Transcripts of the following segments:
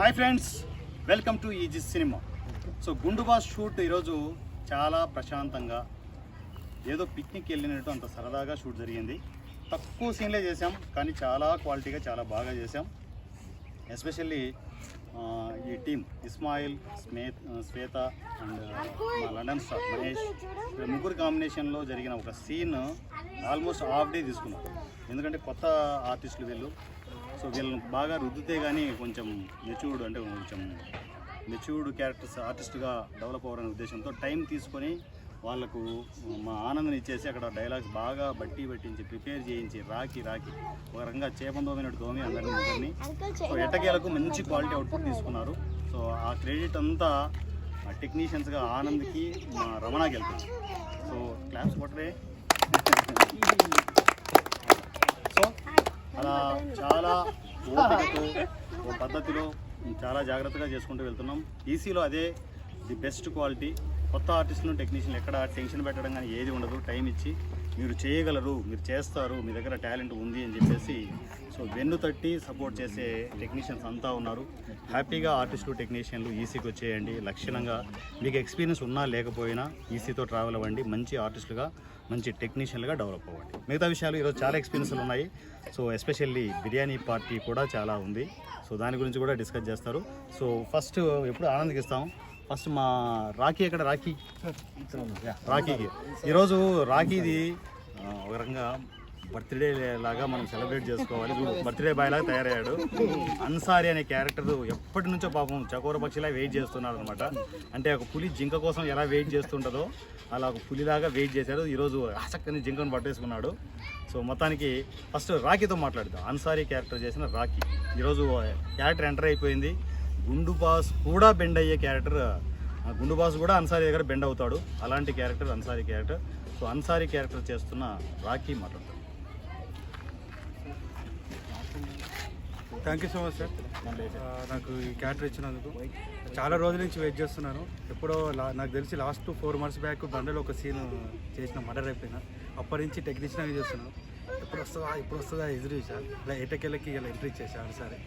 Hi friends welcome to easy cinema. So గుండు boss shoot ఈరోజు చాలా ప్రశాంతంగా ఏదో పిక్నిక్ వెళ్ళినట్టు అంత సరదాగా షూట్ జరిగింది. తక్కువ సీన్లే చేసాం కానీ చాలా క్వాలిటీగా చాలా బాగా చేసాం ఎస్పెషల్లీ ఈ టీం ఇస్మాయిల్ స్మే శ్వేత అండ్ మా లండన్ స్టార్ మహేష్ ముగ్గురు కాంబినేషన్లో జరిగిన ఒక సీన్ ఆల్మోస్ట్ హాఫ్ డే తీసుకున్నాం. ఎందుకంటే కొత్త ఆర్టిస్టులు వీళ్ళు. సో వీళ్ళని బాగా రుద్దితే కానీ కొంచెం మెచ్యూర్డ్ అంటే కొంచెం మెచ్యూర్డ్ క్యారెక్టర్స్ ఆర్టిస్ట్గా డెవలప్ అవ్వాలనే ఉద్దేశంతో టైం తీసుకొని వాళ్ళకు మా ఆనందం ఇచ్చేసి అక్కడ డైలాగ్స్ బాగా బట్టి పట్టించి ప్రిపేర్ చేయించి రాకి రాకి ఒక రకంగా చేపందోమైనట్టు దోమి అందరినీ ముగ్గురిని సో ఎట్టకేలకు మంచి క్వాలిటీ అవుట్పుట్ తీసుకున్నారు. సో ఆ క్రెడిట్ అంతా టెక్నీషియన్స్గా ఆనంద్కి మా రమణకి వెళ్తుంది. So claps కొట్టరే. అలా చాలా ఓపికతో ఓ పద్ధతిలో చాలా జాగ్రత్తగా చేసుకుంటూ వెళ్తున్నాం. ఈసీలో అదే ది బెస్ట్ క్వాలిటీ. కొత్త ఆర్టిస్టులు టెక్నీషియన్లు ఎక్కడ టెన్షన్ పెట్టడం కానీ ఏది ఉండదు. టైం ఇచ్చి మీరు చేయగలరు మీరు చేస్తారు మీ దగ్గర టాలెంట్ ఉంది అని చెప్పేసి సో వెన్ను తట్టి సపోర్ట్ చేసే టెక్నీషియన్స్ అంతా ఉన్నారు. హ్యాపీగా ఆర్టిస్టులు టెక్నీషియన్లు ఈసీకి వచ్చేయండి. లక్షణంగా మీకు ఎక్స్పీరియన్స్ ఉన్నా లేకపోయినా ఈసీతో ట్రావెల్ అవ్వండి. మంచి ఆర్టిస్టులుగా మంచి టెక్నీషియన్లుగా డెవలప్ అవ్వండి. మిగతా విషయాలు ఈరోజు చాలా ఎక్స్పీరియన్స్లు ఉన్నాయి. సో ఎస్పెషల్లీ బిర్యానీ పార్టీ కూడా చాలా ఉంది. సో దాని గురించి కూడా డిస్కస్ చేస్తారు. సో ఫస్ట్ ఎప్పుడు ఆనంద్కి ఇస్తాం ఫస్ట్ మా రాఖీ ఎక్కడ? రాఖీ? రాఖీకి. ఈరోజు రాఖీది ఒక రకంగా బర్త్డే లాగా మనం సెలబ్రేట్ చేసుకోవాలి. బర్త్డే బాయ్ లాగా తయారయ్యాడు. అన్సారీ అనే క్యారెక్టర్ ఎప్పటి నుంచో పాపం చకోర పక్షిలా వెయిట్ చేస్తున్నాడు అనమాట అంటే ఒక పులి జింక కోసం ఎలా వెయిట్ చేస్తుంటుందో అలా ఒక పులిలాగా వెయిట్ చేశాడు ఈరోజు ఆసక్తిని జింకను పట్టేసుకున్నాడు. సో మొత్తానికి ఫస్ట్ రాఖీతో మాట్లాడుతాం అన్సారీ క్యారెక్టర్ చేసిన రాఖీ. ఈరోజు క్యారెక్టర్ ఎంటర్ అయిపోయింది. గుండు బాస్ కూడా బెండ్ అయ్యే క్యారెక్టర్ గుండు బాస్ కూడా అన్సారీ దగ్గర బెండ్ అవుతాడు. అలాంటి character Ansari character so Ansari character చేస్తున్న రాఖీ మాట్లాడు thank you so much sir నాకు ఈ క్యారెక్టర్ ఇచ్చినందుకు. చాలా రోజుల నుంచి వెయిట్ చేస్తున్నాను. ఎప్పుడో లా- నాకు తెలిసి లాస్ట్ ఫోర్ మంత్స్ బ్యాక్ బండలో ఒక సీన్ చేసిన మర్డర్ అయిపోయినా. అప్పటి నుంచి టెక్నీషియన్ అవి చేస్తున్నాను. ఎప్పుడు వస్తుందా ఎప్పుడు వస్తుందా ఎదురు చూసా. ఇలా ఎటకెళ్ళకి ఇలా ఎంట్రీ చేశాను సరే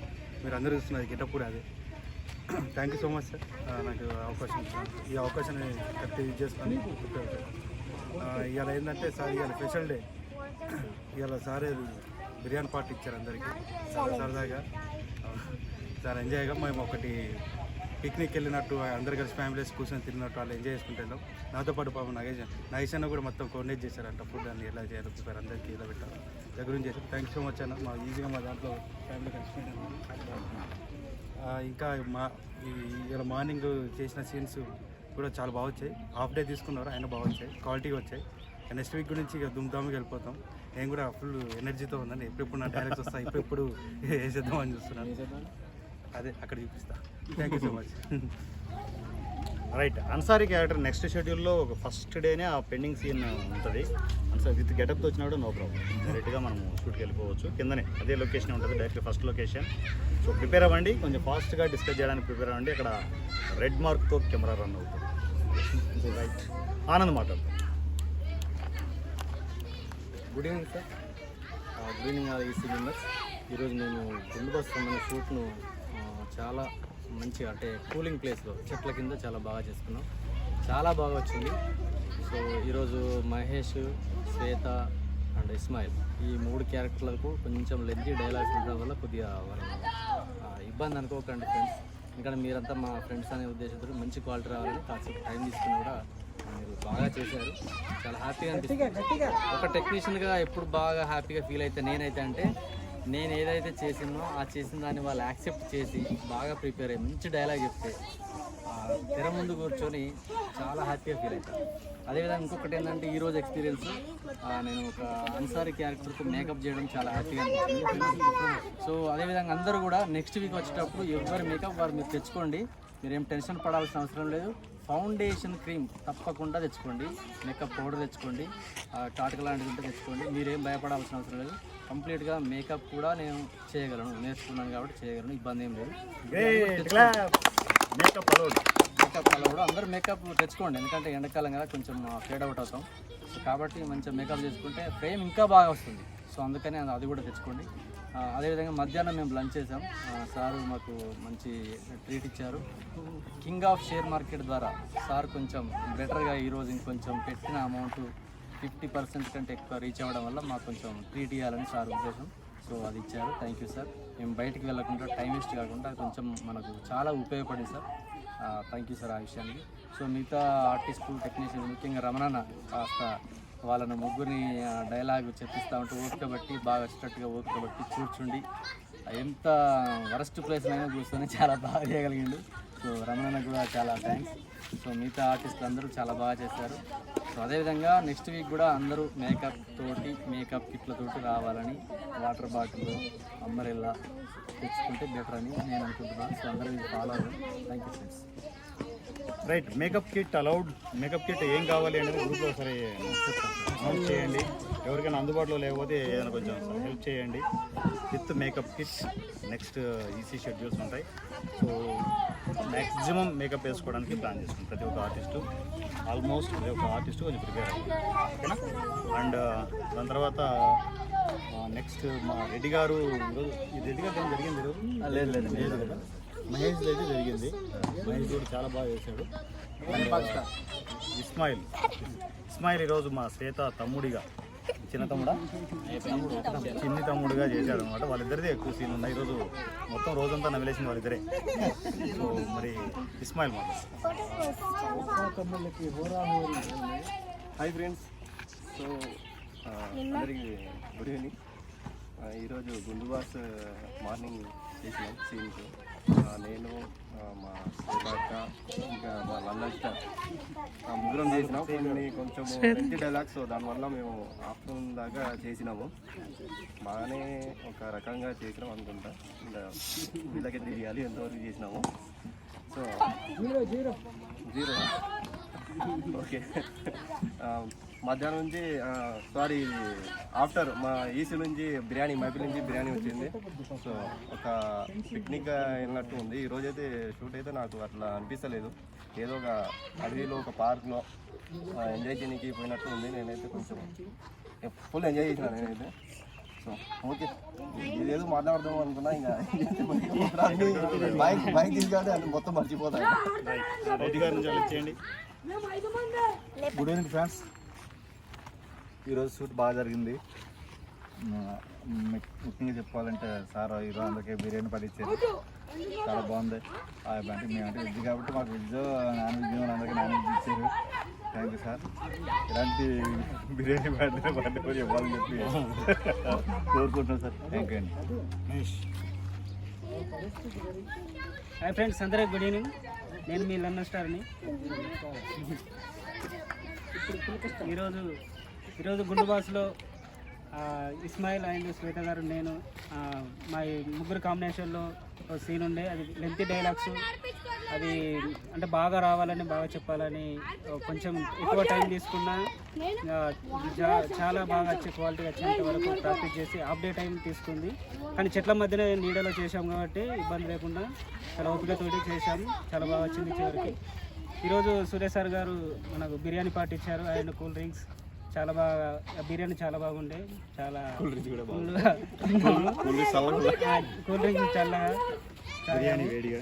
మీరు అందరూ చూస్తున్నారు గెటప్ కూడా అదే. Thank you so much sir నాకు అవకాశం. ఈ అవకాశాన్ని కరెక్ట్ యూజ్ చేసుకొని ఇవాళ ఏంటంటే సార్ ఇవాళ స్పెషల్ డే ఇవాళ సార్ బిర్యానీ పార్టీ ఇచ్చారు అందరికీ. చాలా సరదాగా. చాలా ఎంజాయ్గా మేము ఒకటి పిక్నిక్ వెళ్ళినట్టు అందరు కలిసి ఫ్యామిలీస్ కూర్చొని తిరిగినట్టు వాళ్ళు ఎంజాయ్ చేసుకుంటాం నాతో పాటు పాపం నగేష్ నగేష్ అన్న కూడా మొత్తం కోఆర్డినేట్ చేశారంట ఫుడ్ అన్ని ఎలా చేయాలి ప్రిపేర్ అందరికీ ఎలా పెట్టారు దగ్గర నుంచి చేశారు. థ్యాంక్ సో మచ్ అన్న. మా ఈజీగా మా దాంట్లో ఫ్యామిలీ కలిసి ఇంకా మా ఇలా మార్నింగ్ చేసిన సీన్స్ కూడా చాలా బాగా వచ్చాయి. హాఫ్ డే తీసుకున్నారు అయినా బాగా వచ్చాయి. క్వాలిటీగా వచ్చాయి. నెక్స్ట్ వీక్ గురించి ఇక దుమ్దామ్గా వెళ్ళిపోతాం. నేను కూడా ఫుల్ ఎనర్జీతో ఉందండి ఎప్పుడెప్పుడు నా డైరెక్ట్స్ వస్తా ఇప్పుడెప్పుడు వేసేద్దాం అని చూస్తున్నాను. అదే అక్కడ చూపిస్తా. Thank you so much right Ansari character next షెడ్యూల్లో ఒక ఫస్ట్ డేనే ఆ పెండింగ్ సీన్ ఉంటుంది. అన్సారీ విత్ గెటప్తో వచ్చినా కూడా నో ప్రాబ్లం డైరెక్ట్గా మనం షూట్కి వెళ్ళిపోవచ్చు. కిందనే అదే లొకేషన్ ఉంటుంది direct first location so prepare అవ్వండి. కొంచెం ఫాస్ట్గా డిస్కస్ చేయడానికి ప్రిపేర్ అవ్వండి. అక్కడ రెడ్ మార్క్తో కెమెరా రన్ అవుతుంది. రైట్ ఆనంద్ మాట్లాడుతుంది good evening sir good evening EC members ఈరోజు నేను గుండు బస్ సంబంధించిన షూట్ను చాలా మంచిగా అంటే కూలింగ్ ప్లేస్లో చెట్ల కింద చాలా బాగా చేసుకున్నాం. చాలా బాగా వచ్చింది. సో ఈరోజు మహేష్ శ్వేత అండ్ ఇస్మాయిల్ ఈ మూడు క్యారెక్టర్లకు కొంచెం లెంతీ డైలాగ్స్ ఉండడం వల్ల కొద్దిగా ఇబ్బంది అనుకోకండి ఫ్రెండ్స్. ఎందుకంటే మీరంతా మా ఫ్రెండ్స్ అనే ఉద్దేశంతో మంచి క్వాలిటీ రావాలని కాసేపు టైం తీసుకుని కూడా బాగా చేశారు. చాలా హ్యాపీగా అనిపిస్తుంది. ఒక టెక్నీషియన్గా ఎప్పుడు బాగా హ్యాపీగా ఫీల్ అయితే నేనైతే అంటే నేను ఏదైతే చేసినో ఆ చేసిన దాన్ని వాళ్ళు యాక్సెప్ట్ చేసి బాగా ప్రిపేర్ అయ్యి మంచి డైలాగ్ చెప్తే తెర ముందు కూర్చొని చాలా హ్యాపీగా ఫీల్ అవుతాను అదేవిధంగా ఇంకొకటి ఏంటంటే ఈరోజు ఎక్స్పీరియన్స్ నేను ఒక అన్సారీ క్యారెక్టర్కు మేకప్ చేయడం చాలా హ్యాపీగా అనిపించింది సో అదేవిధంగా అందరూ కూడా నెక్స్ట్ వీక్ వచ్చేటప్పుడు ఎవరి మేకప్ వారు మీరు తెచ్చుకోండి. మీరు ఏం టెన్షన్ పడాల్సిన అవసరం లేదు. ఫౌండేషన్ క్రీమ్ తప్పకుండా తెచ్చుకోండి. మేకప్ పౌడర్ తెచ్చుకోండి. ఆ, కాటుక లాంటిది ఉంటే తెచ్చుకోండి. మీరేం భయపడాల్సిన అవసరం లేదు. కంప్లీట్గా మేకప్ కూడా నేను చేయగలను. నేర్చుకున్నాను కాబట్టి చేయగలను. ఇబ్బంది ఏం లేదు. మేకప్ అలౌడ్ మేకప్ అలా కూడా అందరూ మేకప్ తెచ్చుకోండి. ఎందుకంటే ఎండాకాలం కదా కొంచెం ఫేడ్ అవుట్ అవుతాం. సో కాబట్టి మంచిగా మేకప్ చేసుకుంటే ఫ్రేమ్ ఇంకా బాగా వస్తుంది. సో అందుకని అది కూడా తెచ్చుకోండి. అదేవిధంగా మధ్యాహ్నం మేము లంచ్ చేసాం సారు మాకు మంచి ట్రీట్ ఇచ్చారు. కింగ్ ఆఫ్ షేర్ మార్కెట్ ద్వారా సార్ కొంచెం బెటర్గా ఈరోజు ఇంకొంచెం పెట్టిన అమౌంట్ ఫిఫ్టీ పర్సెంట్ కంటే ఎక్కువ రీచ్ అవ్వడం వల్ల మాకు కొంచెం ట్రీట్ ఇవ్వాలని సార్ ఉద్దేశం. సో అది ఇచ్చారు. థ్యాంక్ యూ సార్ మేము బయటికి వెళ్ళకుండా టైం వేస్ట్ కాకుండా కొంచెం మనకు చాలా ఉపయోగపడింది సార్ థ్యాంక్ యూ సార్ ఆ విషయానికి. సో మిగతా ఆర్టిస్టు టెక్నీషియన్ ముఖ్యంగా రమణన్న కాస్త వాళ్ళను ముగ్గురిని డైలాగ్ చెప్పిస్తూ ఉంటే ఓపిక బట్టి బాగా వచ్చేటట్టుగా ఓపిక బట్టి కూర్చుండి. ఎంత వరస్ట్ ప్లేస్ అయినా కూర్చొని చాలా బాగా చేయగలిగిండు. సో రమణన్న కూడా చాలా థ్యాంక్స్ సో మిగతా ఆర్టిస్టులు అందరూ చాలా బాగా చేశారు. సో అదేవిధంగా నెక్స్ట్ వీక్ కూడా అందరూ మేకప్ తోటి మేకప్ కిట్లతోటి రావాలని వాటర్ బాటిల్ అంబరెల్లా తెచ్చుకుంటే బెటర్ అని నేను అనుకుంటున్నాను. సో అందరూ ఫాలో అవ్వండి. Thank you friends right makeup kit allowed makeup kit ఏం కావాలి అనేది గ్రూప్లో ఒకసారి అనౌన్స్ చేయండి. ఎవరికైనా అందుబాటులో లేకపోతే ఏదైనా కొంచెం హెల్ప్ చేయండి. With makeup kit next EC schedules ఉంటాయి. సో మ్యాక్సిమం మేకప్ వేసుకోవడానికి ప్లాన్ చేసుకుంటాం. ప్రతి ఒక్క ఆర్టిస్టు ఆల్మోస్ట్ ప్రతి ఒక్క ఆర్టిస్టు కొంచెం ప్రిపేర్ అవ్వాలి. ఓకేనా? అండ్ దాని తర్వాత నెక్స్ట్ మా రెడ్డి గారు ఈరోజు ఈ రెడ్డి గారు ఏం జరిగింది ఈరోజు? లేదు లేదు. లేదు కదా? మహేష్ అయితే జరిగింది. మహేష్ కూడా చాలా బాగా చేశాడు. ఇస్మాయిల్. ఇస్మాయిల్ ఈరోజు మా శ్వేత తమ్ముడిగా చిన్న తమ్ముడా? చిన్ని తమ్ముడుగా చేశాడు అనమాట వాళ్ళిద్దరిది ఎక్కువ సీన్ ఉన్నాయి. ఈరోజు మొత్తం రోజంతా నవ్వులేసింది వాళ్ళిద్దరే. సో మరి ఇస్మాయిల్ మాట హాయ్ ఫ్రెండ్స్. సో అందరికీ గుడ్ ఈవినింగ్. ఈరోజు గుండు బాస్ మార్నింగ్ చేసినాం సీన్స్ నేను మా శ్రీలక్క ఇంకా మా లల్లక్క ఆ, ముగ్గురం చేసినాం. కొన్ని కొంచెం మంచి డైలాగ్స్ దానివల్ల మేము ఆఫ్టర్నూన్ దాకా చేసినాము. బాగానే ఒక రకంగా చేసినాం అనుకుంటా. ఇంకా వీళ్ళకి తెలియాలి ఎంతవరకు చేసినాము. So zero. ఓకే. ఆ, మధ్యాహ్నం నుంచి సారీ ఆఫ్టర్ మా ఈసీ నుంచి బిర్యానీ మైపిల్ నుంచి బిర్యానీ వచ్చింది. సో ఒక పిక్నిక్ వెళ్ళినట్టు ఉంది. ఈ రోజు అయితే షూట్ అయితే నాకు అట్లా అనిపిస్తలేదు. ఏదో ఒక అడవిలో ఒక పార్క్లో ఎంజాయ్ చేయడానికి పోయినట్టు ఉంది. నేనైతే కొంచెం ఫుల్ ఎంజాయ్ చేసిన నేనైతే. సో ఓకే ఇదేదో మాట్లాడదాం అనుకున్నా ఇంకా బైక్ బైక్ తీసుకుంటే అది మొత్తం మర్చిపోతాయి రెడ్డి గారి నుంచి వాళ్ళు చేయండి గుడ్ ఈవినింగ్ ఫ్రెండ్స్ ఈరోజు షూట్ బాగా జరిగింది. ముఖ్యంగా చెప్పాలంటే సార్ ఈరోజు అందరికీ బిర్యానీ పడిచ్చారు చాలా బాగుంది. అంటే మేము అంటే వెజ్ కాబట్టి మాకు వెజ్ నాన్ వెజ్ అందరికీ నాన్ వెజ్ ఇచ్చారు. Thank you sir. ఇలాంటి బిర్యానీ పడితే పడ్డ కూడా ఇవ్వాలని చెప్పి కోరుకుంటున్నాం సార్. థ్యాంక్ యూ అండి హాయ్ ఫ్రెండ్స్ అందరికి గుడ్ ఈవినింగ్. నేను మీ లండన్ స్టార్ని. ఈరోజు ఈరోజు గుండు బాస్లో ఆ, ఇస్మాయిల్ అండ్ శ్వేత గారు నేను మా ముగ్గురు కాంబినేషన్లో ఒక సీన్ ఉండే. అది లెంతీ డైలాగ్స్ అది అంటే బాగా రావాలని బాగా చెప్పాలని కొంచెం ఎక్కువ టైం తీసుకున్నా చాలా బాగా వచ్చే క్వాలిటీ వచ్చేంత వరకు ప్రాక్టీస్ చేసి అప్డేట్ టైం తీసుకుంది. కానీ చెట్ల మధ్యన నీడలో చేసాం కాబట్టి ఇబ్బంది లేకుండా చాలా ఓపికతోటి చేశాం. చాలా బాగా వచ్చింది చివరికి. ఈరోజు సురేష్ సార్ గారు మనకు బిర్యానీ పార్టీ ఇచ్చారు. And cool drinks. చాలా బాగా బిర్యానీ చాలా బాగుండే చాలా కూల్ కూల్ డ్రింక్స్ చల్లగా బిర్యానీ వేడిగా.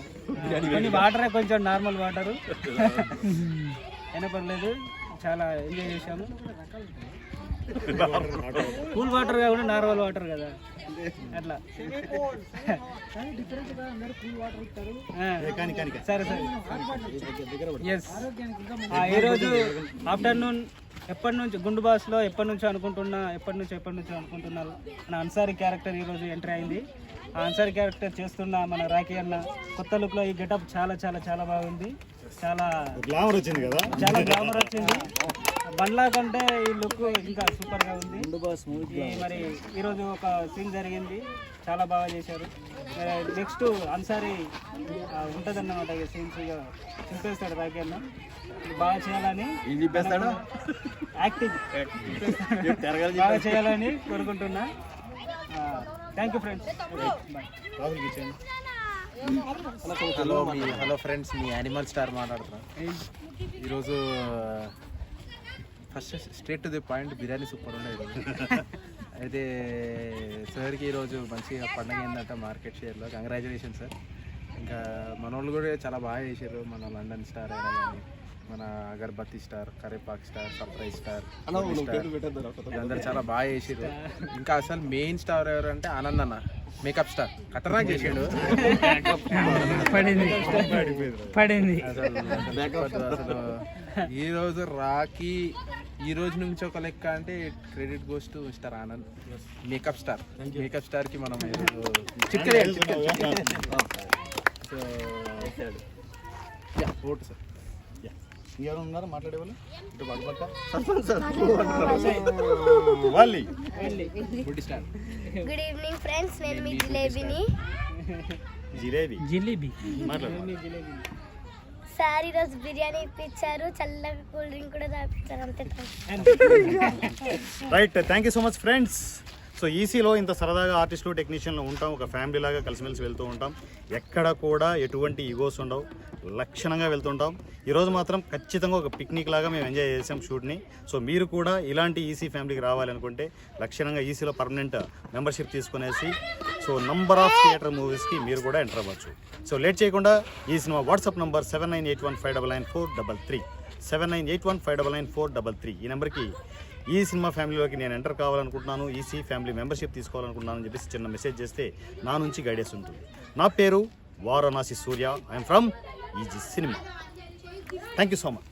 కొన్ని వాటర్ కొంచెం నార్మల్ వాటర్. అయినా పర్లేదు చాలా ఎంజాయ్ చేశాము. కూల్ వాటర్ కాకుండా నార్మల్ వాటర్ కదా. అట్లా. సరే సరే. ఎస్ ఈరోజు ఆఫ్టర్నూన్ ఎప్పటి నుంచి గుండు బాస్లో ఎప్పటి నుంచో అనుకుంటున్నా ఎప్పటి నుంచి ఎప్పటి నుంచో అనుకుంటున్నారు మన అన్సారీ క్యారెక్టర్ ఈరోజు ఎంట్రీ అయింది. ఆ అన్సారీ క్యారెక్టర్ చేస్తున్న మన రాఖీ అన్న కొత్త లుక్లో ఈ గెటప్ చాలా చాలా చాలా బాగుంది. చాలా గ్లామర్ వచ్చింది కదా? చాలా గ్లామర్ వచ్చింది. బండ్లా కంటే ఈ లుక్ ఇంకా సూపర్గా ఉంది. ఈ మరి ఈరోజు ఒక సీన్ జరిగింది. చాలా బాగా చేశారు. నెక్స్ట్ అన్సారీ ఉంటుంది అన్నమాట ఇక సీన్స్ ఇక చింపేస్తాడు రాకి అన్న ఇది బాగా చేయాలని యాక్టింగ్ బాగా చేయాలని కోరుకుంటున్నా. Thank you friends bye hello me hello friends మీ యానిమల్ స్టార్ మాట్లాడుతున్నాను ఈరోజు first straight to the point biryani super ఉండేది అయితే సార్కి ఈరోజు మంచిగా పండగ ఏంటంట మార్కెట్ షేర్లో. కంగ్రాచులేషన్ సార్ ఇంకా మన వాళ్ళు కూడా చాలా బాగా చేశారు. మన లండన్ స్టార్ అయినా కానీ. మన అగర్బత్తి స్టార్ కరేపాక్ స్టార్ సర్ప్రైజ్ స్టార్ వీళ్ళందరూ చాలా బాగా చేసారు ఇంకా అసలు మెయిన్ స్టార్ ఎవరు అంటే ఆనంద్ అన్న. మేకప్ స్టార్ ఖతర్నాక్ చేసాడు. పడింది. పడింది. అసలు ఈ రోజు రాకి ఈ రోజు నుంచి ఒక లెక్క అంటే credit goes to mister Anand. Makeup star makeup స్టార్కి మనం చిక్కలే సో ఓటు సార్. ఇంకెవరు ఉన్నారు? మాట్లాడే వాళ్ళు ఇటు పక్క. వాళ్ళి. Good star. Good evening friends నేను మీ జిలేబీని. జిలేబీ. జిలేబీ. మాట్లాడు. సార్ ఈరోజు బిర్యానీ ఇప్పించారు చల్లగా కూల్ డ్రింక్ కూడా తాపించారు అంతే. Right thank you so much friends so ఈసీలో ఇంత సరదాగా ఆర్టిస్టులు టెక్నీషియన్లు ఉంటాం. ఒక ఫ్యామిలీ లాగా కలిసిమెలిసి వెళ్తూ ఉంటాం. ఎక్కడ కూడా ఎటువంటి ఈగోస్ ఉండవు. లక్షణంగా వెళ్తుంటాం. ఈరోజు మాత్రం ఖచ్చితంగా ఒక పిక్నిక్ లాగా మేము ఎంజాయ్ చేసాం షూట్ని. సో మీరు కూడా ఇలాంటి ఈసీ ఫ్యామిలీకి రావాలనుకుంటే లక్షణంగా ఈసీలో పర్మనెంట్ మెంబర్షిప్ తీసుకునేసి సో నంబర్ ఆఫ్ థియేటర్ మూవీస్కి మీరు కూడా ఎంటర్ అవ్వచ్చు. సో లేట్ చేయకుండా ఈ cinema WhatsApp number seven nine eight one five double nine four double three seven nine eight one five double nine four double three ఈ నెంబర్కి ఈ సినిమా ఫ్యామిలీలోకి నేను ఎంటర్ కావాలనుకుంటున్నాను ఈసీ ఫ్యామిలీ మెంబర్షిప్ తీసుకోవాలనుకుంటున్నాను అని చెప్పేసి చిన్న మెసేజ్ చేస్తే నా నుంచి గైడెన్స్ ఉంటుంది. నా పేరు Varanasi Surya. I'm from EC cinema. Thank you so much.